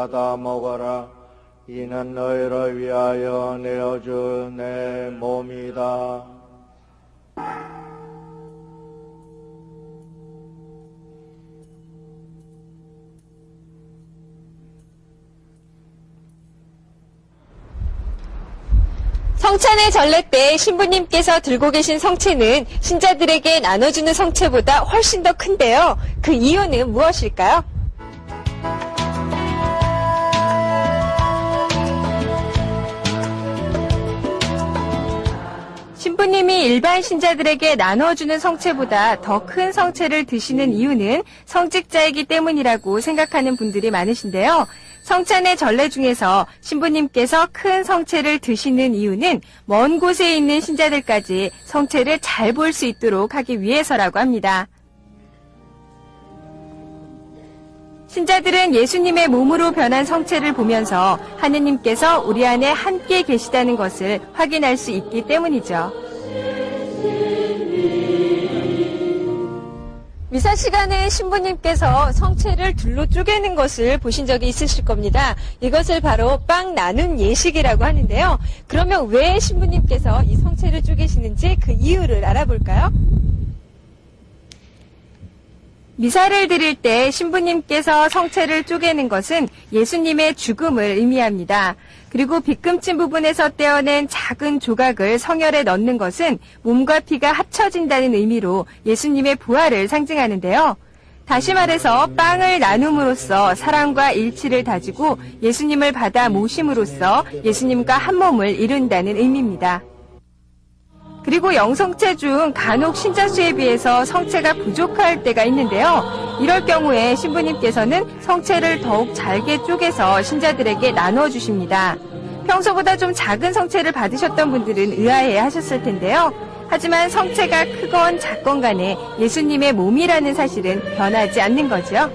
받아 먹어라. 이는 너희를 위하여 내어준 내 몸이다. 성찬의 전례 때 신부님께서 들고 계신 성체는 신자들에게 나눠주는 성체보다 훨씬 더 큰데요. 그 이유는 무엇일까요? 신부님이 일반 신자들에게 나눠주는 성체보다 더 큰 성체를 드시는 이유는 성직자이기 때문이라고 생각하는 분들이 많으신데요. 성찬의 전례 중에서 신부님께서 큰 성체를 드시는 이유는 먼 곳에 있는 신자들까지 성체를 잘 볼 수 있도록 하기 위해서라고 합니다. 신자들은 예수님의 몸으로 변한 성체를 보면서 하느님께서 우리 안에 함께 계시다는 것을 확인할 수 있기 때문이죠. 미사 시간에 신부님께서 성체를 둘로 쪼개는 것을 보신 적이 있으실 겁니다. 이것을 바로 빵 나눔 예식이라고 하는데요. 그러면 왜 신부님께서 이 성체를 쪼개시는지 그 이유를 알아볼까요? 미사를 드릴 때 신부님께서 성체를 쪼개는 것은 예수님의 죽음을 의미합니다. 그리고 빗금친 부분에서 떼어낸 작은 조각을 성혈에 넣는 것은 몸과 피가 합쳐진다는 의미로 예수님의 부활을 상징하는데요. 다시 말해서 빵을 나눔으로써 사랑과 일치를 다지고 예수님을 받아 모심으로써 예수님과 한 몸을 이룬다는 의미입니다. 그리고 영성체 중 간혹 신자수에 비해서 성체가 부족할 때가 있는데요. 이럴 경우에 신부님께서는 성체를 더욱 잘게 쪼개서 신자들에게 나누어 주십니다. 평소보다 좀 작은 성체를 받으셨던 분들은 의아해 하셨을 텐데요. 하지만 성체가 크건 작건 간에 예수님의 몸이라는 사실은 변하지 않는 거죠.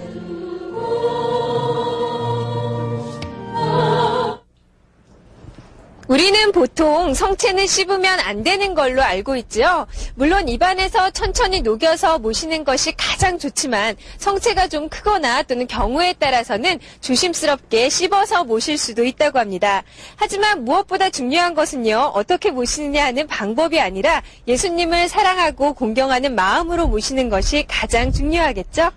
우리는 보통 성체는 씹으면 안 되는 걸로 알고 있지요. 물론 입안에서 천천히 녹여서 모시는 것이 가장 좋지만 성체가 좀 크거나 또는 경우에 따라서는 조심스럽게 씹어서 모실 수도 있다고 합니다. 하지만 무엇보다 중요한 것은요. 어떻게 모시느냐 하는 방법이 아니라 예수님을 사랑하고 공경하는 마음으로 모시는 것이 가장 중요하겠죠?